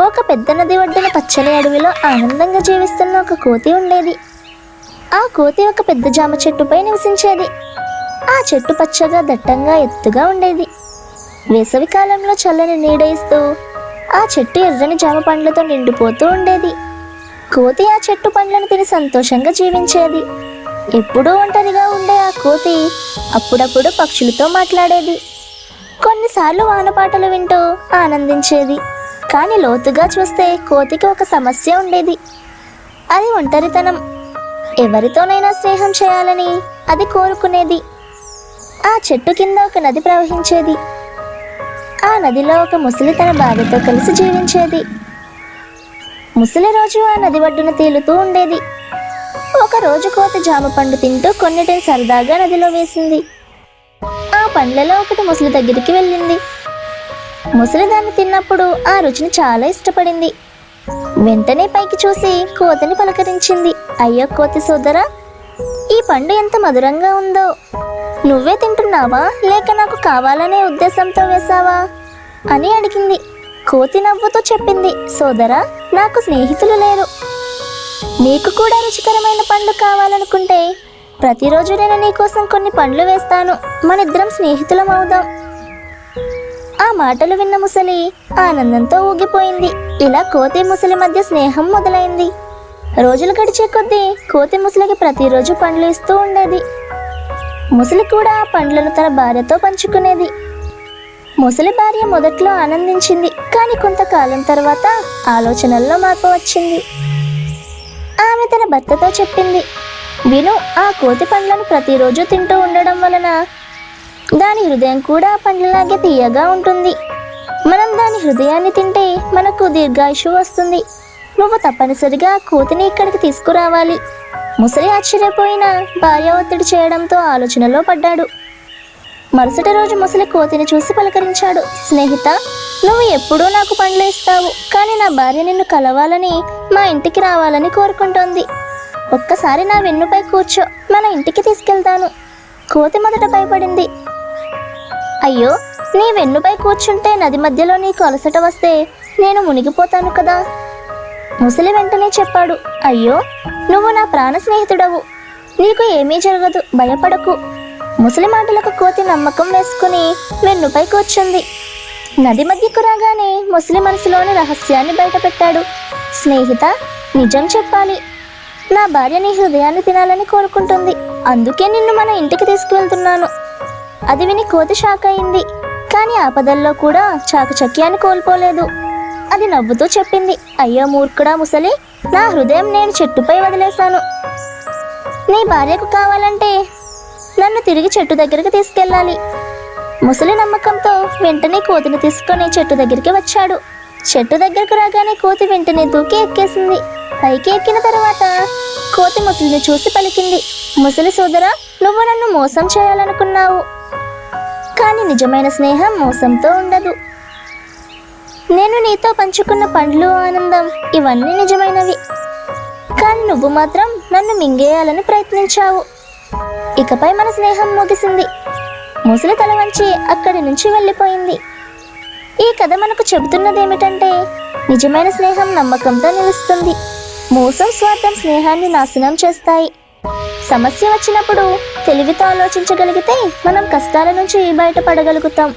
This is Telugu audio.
ఒక పెద్ద నది ఒడ్డున పచ్చని అడవిలో ఆనందంగా జీవిస్తున్న ఒక కోతి ఉండేది. ఆ కోతి ఒక పెద్ద జామ చెట్టుపై నివసించేది. ఆ చెట్టు పచ్చగా దట్టంగా ఎత్తుగా ఉండేది. వేసవి కాలంలో చల్లని నీడ ఇస్తూ ఆ చెట్టు ఎర్రని జామ పండ్లతో నిండిపోతూ ఉండేది. కోతి ఆ చెట్టు పండ్లను తిని సంతోషంగా జీవించేది. ఎప్పుడూ ఒంటరిగా ఉండే ఆ కోతి అప్పుడప్పుడు పక్షులతో మాట్లాడేది. కొన్నిసార్లు వానపాటలు వింటూ ఆనందించేది. కానీ లోతుగా చూస్తే కోతికి ఒక సమస్య ఉండేది. అది ఒంటరితనం. ఎవరితోనైనా స్నేహం చేయాలని అది కోరుకునేది. ఆ చెట్టు కింద ఒక నది ప్రవహించేది. ఆ నదిలో ఒక ముసలి తన భార్యతో కలిసి జీవించేది. ముసలి రోజు ఆ నది ఒడ్డున తేలుతూ ఉండేది. ఒక రోజు కోతి జామ పండు తింటూ కొన్నిటిని సరదాగా నదిలో వేసింది. ఆ పండ్లలో ఒకటి ముసలి దగ్గరికి వెళ్ళింది. ముసలి దాన్ని తిన్నప్పుడు ఆ రుచిని చాలా ఇష్టపడింది. వెంటనే పైకి చూసి కోతిని పలకరించింది. అయ్యో కోతి సోదరా ఈ పండు ఎంత మధురంగా ఉందో. నువ్వే తింటున్నావా? లేక నాకు కావాలనే ఉద్దేశంతో వేశావా? అని అడిగింది. కోతి నవ్వుతూ చెప్పింది సోదరా నాకు స్నేహితులు లేరు. నీకు కూడా రుచికరమైన పండ్లు కావాలనుకుంటే ప్రతిరోజు నేను నీకోసం కొన్ని పండ్లు వేస్తాను. మనిద్దరం స్నేహితులం అవుదాం. ఆ మాటలు విన్న ముసలి ఆనందంతో ఊగిపోయింది. ఇలా కోతి ముసలి మధ్య స్నేహం మొదలైంది. రోజులు గడిచే కొద్దీ కోతి ముసలికి ప్రతిరోజు పండ్లు ఇస్తూ ఉండేది. ముసలి కూడా ఆ పండ్లను తన భార్యతో పంచుకునేది. ముసలి భార్య మొదట్లో ఆనందించింది కానీ కొంతకాలం తర్వాత ఆలోచనల్లో మార్పు వచ్చింది. ఆమె తన భర్తతో చెప్పింది విను ఆ కోతి పండ్లను ప్రతిరోజు తింటూ ఉండడం వలన దాని హృదయం కూడా పండ్లలాగే తీయగా ఉంటుంది. మనం దాని హృదయాన్ని తింటే మనకు దీర్ఘాయుషు వస్తుంది. నువ్వు తప్పనిసరిగా కోతిని ఇక్కడికి తీసుకురావాలి. ముసలి ఆశ్చర్యపోయిన భార్య ఒత్తిడి చేయడంతో ఆలోచనలో పడ్డాడు. మరుసటి రోజు ముసలి కోతిని చూసి పలకరించాడు. స్నేహిత నువ్వు ఎప్పుడూ నాకు పండ్లు ఇస్తావు కానీ నా భార్య నిన్ను కలవాలని మా ఇంటికి రావాలని కోరుకుంటోంది. ఒక్కసారి నా వెన్నుపై కూర్చో మన ఇంటికి తీసుకెళ్తాను. కోతి మొదట భయపడింది. అయ్యో నీ వెన్నుపై కూర్చుంటే నది మధ్యలో నీకు అలసట వస్తే నేను మునిగిపోతాను కదా. ముసలి వెంటనే చెప్పాడు అయ్యో నువ్వు నా ప్రాణ స్నేహితుడవు. నీకు ఏమీ జరగదు భయపడకు. ముసలి మాటలకు కోతి నమ్మకం వేసుకుని వెన్నుపై కూర్చుంది. నది మధ్యకు రాగానే ముసలి మనసులోని రహస్యాన్ని బయటపెట్టాడు. స్నేహిత నిజం చెప్పాలి. నా భార్య నీ హృదయాన్ని తినాలని కోరుకుంటుంది. అందుకే నిన్ను మన ఇంటికి తీసుకువెళ్తున్నాను. అది విని కోతి షాక్ అయింది. కానీ ఆపదల్లో కూడా చాకచక్యాన్ని కోల్పోలేదు. అది నవ్వుతూ చెప్పింది అయ్యో మూర్ఖుడా ముసలి నా హృదయం నేను చెట్టుపై వదిలేశాను. నీ భార్యకు కావాలంటే నన్ను తిరిగి చెట్టు దగ్గరికి తీసుకెళ్ళాలి. ముసలి నమ్మకంతో వెంటనే కోతిని తీసుకొని చెట్టు దగ్గరికి వచ్చాడు. చెట్టు దగ్గరకు రాగానే కోతి వెంటనే దూకి ఎక్కేసింది. పైకి ఎక్కిన తర్వాత కోతి ముసలిని చూసి పలికింది ముసలి సోదరా నువ్వు నన్ను మోసం చేయాలనుకున్నావు. కానీ నిజమైన స్నేహం మోసంతో ఉండదు. నేను నీతో పంచుకున్న పండ్లు ఆనందం ఇవన్నీ నిజమైనవి. కానీ నువ్వు మాత్రం నన్ను మింగేయాలని ప్రయత్నించావు. ఇకపై మన స్నేహం ముగిసింది. ముసలి తల వంచి అక్కడి నుంచి వెళ్ళిపోయింది. ఈ కథ మనకు చెబుతున్నది ఏమిటంటే నిజమైన స్నేహం నమ్మకంతో నిలుస్తుంది. మోసం స్వార్థం స్నేహాన్ని నాశనం చేస్తాయి. సమస్య వచ్చినప్పుడు తెలివితో ఆలోచించగలిగితే మనం కష్టాల నుంచి బయటపడగలుగుతాం.